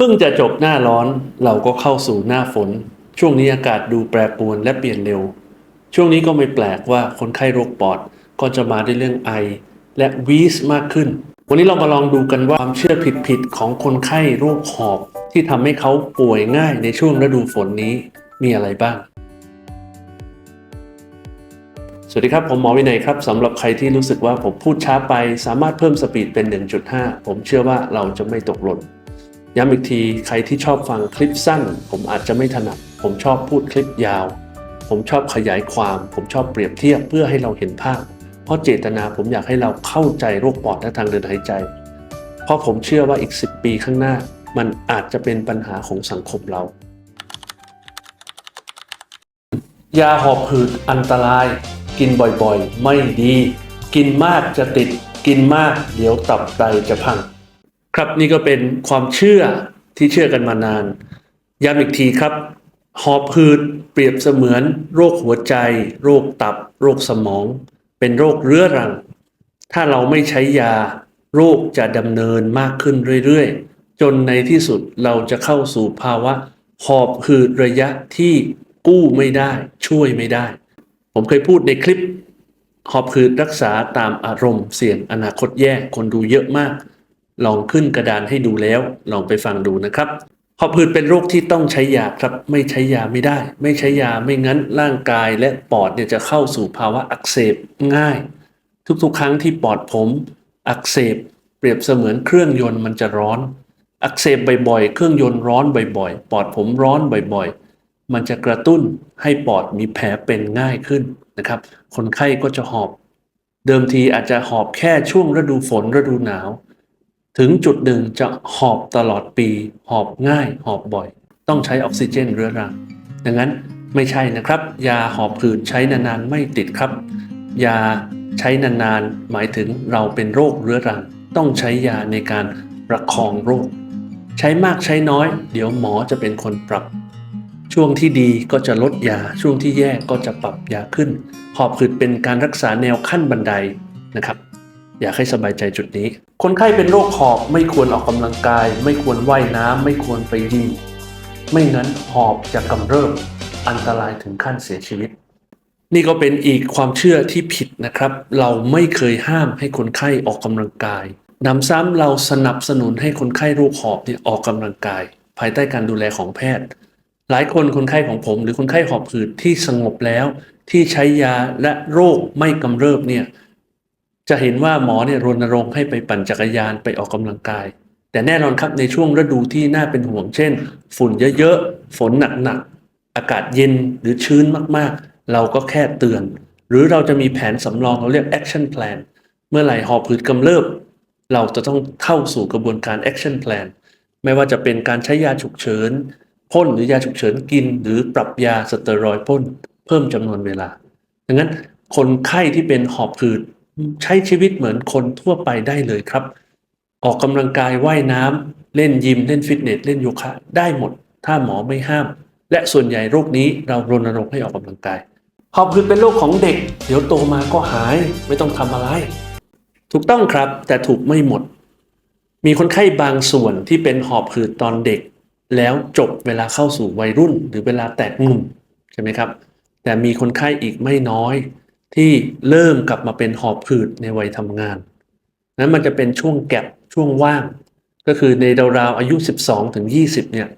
เพิ่งจะจบหน้าร้อนเราก็เข้าสู่หน้าฝน ช่วงนี้อากาศดูแปรปรวนและเปลี่ยนเร็ว ช่วงนี้ก็ไม่แปลกว่าคนไข้โรคปอดก็จะมาด้วยเรื่องไอ และวีสมากขึ้น วันนี้เรามาลองดูกันว่าความเชื่อผิดๆของคนไข้โรคหอบ ที่ทำให้เขาป่วยง่ายในช่วงฤดูฝนนี้มีอะไรบ้าง สวัสดีครับ ผมหมอวินัยครับสำหรับใครที่รู้สึกว่าผมพูดช้าไป สามารถเพิ่มสปีดเป็น 1.5 ผมเชื่อว่าเราจะไม่ตกหล่น ย้ำอีกทีใครที่ชอบฟังคลิปสั้น ผมอาจจะไม่ถนัด ผมชอบพูดคลิปยาว ผมชอบขยายความ ผมชอบเปรียบเทียบเพื่อให้เราเห็นภาพ เพราะเจตนาผมอยากให้เราเข้าใจโรคปอดและทางเดินหายใจ เพราะผมเชื่อว่าอีก 10 ปีข้างหน้า มันอาจจะเป็นปัญหาของสังคมเรา ยาหอบหืดอันตราย กินบ่อยๆ ไม่ดี กินมากจะติด กินมากเดี๋ยวตับไตจะพัง ครับนี่ก็เป็นความเชื่อที่เชื่อกันมานาน ย้ำอีกทีครับ หอบหืดเปรียบเสมือน โรคหัวใจ โรคตับ โรคสมอง เป็นโรคเรื้อรัง ถ้าเราไม่ใช้ยา โรคจะดำเนินมากขึ้นเรื่อยๆ จนในที่สุดเราจะเข้าสู่ภาวะ หอบหืดระยะที่กู้ไม่ได้ ช่วยไม่ได้ ผมเคยพูดในคลิป หอบหืดรักษาตามอารมณ์เสี่ยงอนาคตแย่คนดูเยอะมาก ลองขึ้นกระดานให้ดูแล้ว ลองไปฟังดูนะครับหอบหืดเป็นโรคที่ต้องใช้ยาครับ ไม่ใช้ยาไม่ได้ ไม่ใช้ยาไม่งั้นร่างกายและปอดเนี่ยจะเข้าสู่ภาวะอักเสบง่าย ทุกๆ ครั้งที่ปอดผม อักเสบเปรียบเสมือนเครื่องยนต์มันจะร้อน อักเสบบ่อยๆ เครื่องยนต์ร้อนบ่อยๆ ปอดผมร้อนบ่อยๆ มันจะกระตุ้นให้ปอดมีแผลเป็นง่ายขึ้นนะครับ คนไข้ก็จะหอบ เดิมทีอาจจะหอบแค่ช่วงฤดูฝนฤดูหนาว ถึงจุดหนึ่งจะหอบตลอดปี หอบง่าย หอบบ่อย ต้องใช้ออกซิเจนเรื้อรัง ดังนั้นไม่ใช่นะครับ ยาหอบหืดใช้นานๆไม่ติดครับ ยาใช้นานๆหมายถึงเราเป็นโรคเรื้อรัง ต้องใช้ยาในการประคองโรค ใช้มากใช้น้อย เดี๋ยวหมอจะเป็นคนปรับ ช่วงที่ดีก็จะลดยาช่วงที่แย่ก็จะปรับยาขึ้น หอบหืดเป็นการรักษาแนวขั้นบันไดนะครับ อยากให้สบายใจจุดนี้ คนไข้เป็นโรคหอบไม่ควรออกกำลังกาย ไม่ควรว่ายน้ำไม่ควรไปยิมไม่งั้นหอบจะกำเริบอันตรายถึงขั้นเสียชีวิต นี่ก็เป็นอีกความเชื่อที่ผิดนะครับ เราไม่เคยห้ามให้คนไข้ออกกำลังกายนำซ้ำเราสนับสนุนให้คนไข้โรคหอบเนี่ยออกกำลังกาย ภายใต้การดูแลของแพทย์ หลายคนคนไข้ของผม หรือคนไข้หอบหืดที่สงบแล้ว ที่ใช้ยาและโรคไม่กำเริบเนี่ย จะเห็นว่าหมอเนี่ยรณรงค์ให้ไปปั่นจักรยานไปออกกำลังกาย แต่แน่นอนครับในช่วงฤดูที่น่าเป็นห่วงเช่น ฝุ่นเยอะๆ ฝนหนักๆ อากาศเย็นหรือชื้นมากๆ เราก็แค่เตือน หรือเราจะมีแผนสำรองเราเรียก action plan เมื่อไหร่หอบหืดกำเริบ เราจะต้องเข้าสู่กระบวนการ action plan ไม่ว่าจะเป็นการใช้ยาฉุกเฉินพ่นหรือยาฉุกเฉินกิน หรือปรับยาสเตียรอยพ่นเพิ่มจำนวนเวลาดังนั้นคนไข้ที่เป็นหอบหืด ใช้ชีวิตเหมือนคนทั่วไปได้เลยครับ ออกกำลังกายว่ายน้ำเล่นยิมเล่นฟิตเนสเล่นโยคะ ได้หมด ถ้าหมอไม่ห้าม และส่วนใหญ่โรคนี้เรารณรงค์ให้ออกกำลังกายหอบหืดเป็นโรคของเด็ก เดี๋ยวโตมาก็หายไม่ต้องทำอะไร ถูกต้องครับแต่ถูกไม่หมด มีคนไข้บางส่วนที่เป็นหอบหืดตอนเด็ก แล้วจบเวลาเข้าสู่วัยรุ่น หรือเวลาแตกหนุ่มใช่ไหมครับ แต่มีคนไข้อีกไม่น้อย ที่เริ่มกลับมาเป็นหอบหืดในวัยทำงาน นั้นมันจะเป็นช่วงแก็บช่วงว่าง ก็คือในราวๆอายุ 12ถึง20 เนี่ย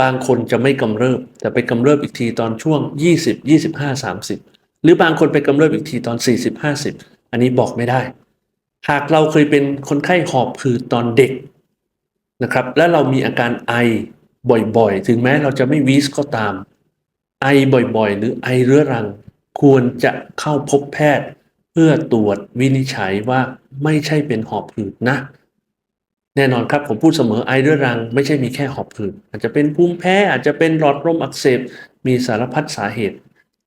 บางคนจะไม่กำเริบ แต่ไปกำเริบอีกทีตอนช่วง 20 25 30 หรือบางคนไปกำเริบอีกทีตอน 40 50 อันนี้บอกไม่ได้ หากเราเคยเป็นคนไข้หอบหืดตอนเด็กนะครับ และเรามีอาการไอบ่อยๆ ถึงแม้เราจะไม่วีสก็ตาม ไอบ่อยๆ หรือไอเรื้อรัง ควรจะเข้าพบแพทย์ เพื่อตรวจวินิจฉัยว่าไม่ใช่เป็นหอบหืดนะ แน่นอนครับผมพูดเสมอไอเรื้อรัง ไม่ใช่มีแค่หอบหืดอาจจะเป็นภูมิแพ้อาจจะเป็นหลอดลมอักเสบมีสารพัดสาเหตุ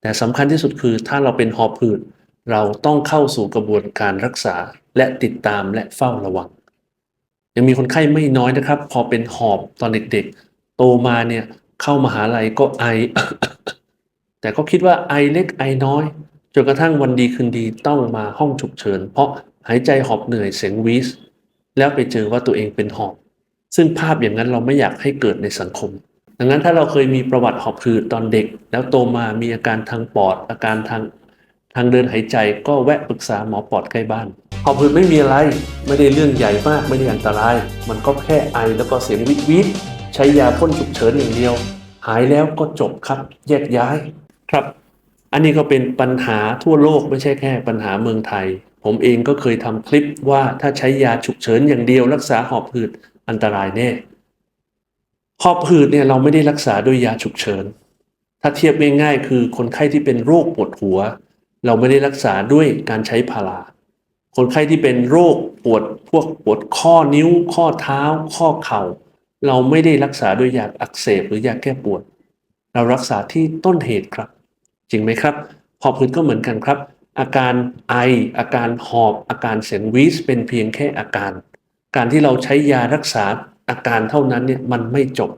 แต่สำคัญที่สุดคือถ้าเราเป็นหอบหืดเราต้องเข้าสู่กระบวนการรักษาและติดตามและเฝ้าระวัง ยังมีคนไข้ไม่น้อยนะครับ พอเป็นหอบตอนเด็กๆ โตมาเนี่ยเข้ามาหาลัยก็ไอ แต่ก็คิดว่าไอเล็กไอน้อย จนกระทั่งวันดีคืนดีต้องมาห้องฉุกเฉิน เพราะหายใจหอบเหนื่อยเสียงวีสแล้วไปเจอว่าตัวเองเป็นหอบ ซึ่งภาพอย่างนั้นเราไม่อยากให้เกิดในสังคม ดังนั้นถ้าเราเคยมีประวัติหอบหืดตอนเด็ก แล้วโตมามีอาการทางปอด อาการทางทางเดินหายใจก็แวะปรึกษาหมอปอดใกล้บ้านหอบหืดไม่มีอะไรไม่ได้เรื่องใหญ่มากไม่ได้อันตราย มันก็แค่ไอแล้วก็เสียงวิดวิดใช้ยาพ่นฉุกเฉินอย่างเดียว หายแล้วก็จบครับแยกย้าย ครับ อันนี้ก็เป็นปัญหาทั่วโลกไม่ใช่แค่ปัญหาเมืองไทย ผมเองก็เคยทำคลิปว่าถ้าใช้ยาฉุกเฉินอย่างเดียวรักษาหอบหืดอันตรายแน่หอบหืดเนี่ยเราไม่ได้รักษาด้วยยาฉุกเฉิน ถ้าเทียบง่ายๆ คือคนไข้ที่เป็นโรคปวดหัว เราไม่ได้รักษาด้วยการใช้พาราคนไข้ที่เป็นโรคปวดพวกปวดข้อนิ้ว ข้อเท้า ข้อเข่า เราไม่ได้รักษาด้วยยาอักเสบหรือยาแก้ปวด เรารักษาที่ต้นเหตุครับ จริงไหมครับ หอบหืดก็เหมือนกันครับ อาการไอ อาการหอบ อาการเสียงวีสเป็นเพียงแค่อาการ การที่เราใช้ยารักษาอาการเท่านั้นเนี่ยมันไม่จบ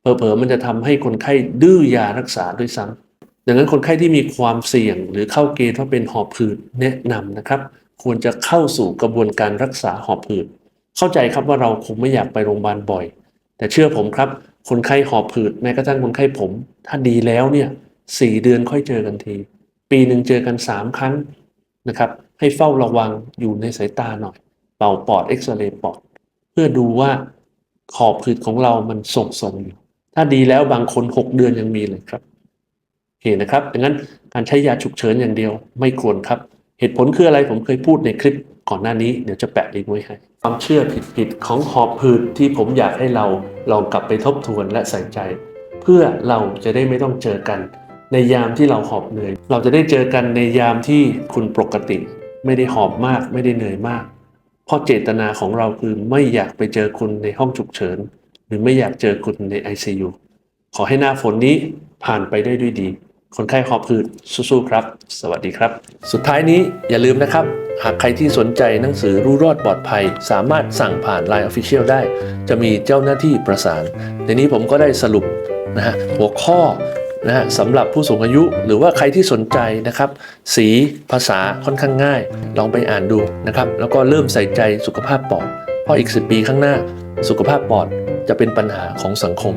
เผลอๆมันจะทำให้คนไข้ดื้อยารักษาด้วยซ้ำดังนั้นคนไข้ที่มีความเสี่ยงหรือเข้าเกณฑ์ว่าเป็นหอบหืดแนะนำนะครับ ควรจะเข้าสู่กระบวนการรักษาหอบหืด เข้าใจครับว่าเราคงไม่อยากไปโรงพยาบาลบ่อย แต่เชื่อผมครับ คนไข้หอบหืดแม้กระทั่งคนไข้ผม ถ้าดีแล้วเนี่ย สี่เดือนค่อยเจอกันที ปีหนึ่งเจอกันสามครั้งนะครับ ให้เฝ้าระวังอยู่ในสายตาหน่อย เป่าปอดเอ็กซเรย์ปอด เพื่อดูว่าขอบผืดของเรามันส่งส่งอยู่ ถ้าดีแล้วบางคน6เดือนยังมีเลยครับโอเคนะครับดังนั้นการใช้ยาฉุกเฉินอย่างเดียวไม่ควรครับ เหตุผลคืออะไรผมเคยพูดในคลิปก่อนหน้านี้เดี๋ยวจะแปะลิงก์ไว้ให้ ความเชื่อผิดๆของหอบผืดที่ผมอยากให้เราลองกลับไปทบทวนและใส่ใจ เพื่อเราจะได้ไม่ต้องเจอกัน ในยามที่เราหอบเหนื่อย เราจะได้เจอกันในยามที่คุณปกติ ไม่ได้หอบมาก ไม่ได้เหนื่อยมาก เพราะเจตนาของเราคือไม่อยากไปเจอคุณในห้องฉุกเฉิน หรือไม่อยากเจอคุณใน ICU ขอให้หน้าฝนนี้ผ่านไปได้ด้วยดี คนไข้หอบหืดสู้ๆครับ สวัสดีครับ สุดท้ายนี้อย่าลืมนะครับ หากใครที่สนใจหนังสือรู้รอดปลอดภัย สามารถสั่งผ่าน Line Official ได้ จะมีเจ้าหน้าที่ประสาน ในนี้ผมก็ได้สรุปนะฮะหัวข้อ นะฮะสำหรับผู้สูงอายุหรือว่าใครที่สนใจนะครับ สีภาษาค่อนข้างง่าย ลองไปอ่านดูนะครับ แล้วก็เริ่มใส่ใจสุขภาพปอดเพราะอีก 10 ปีข้างหน้าสุขภาพปอดจะเป็นปัญหาของสังคม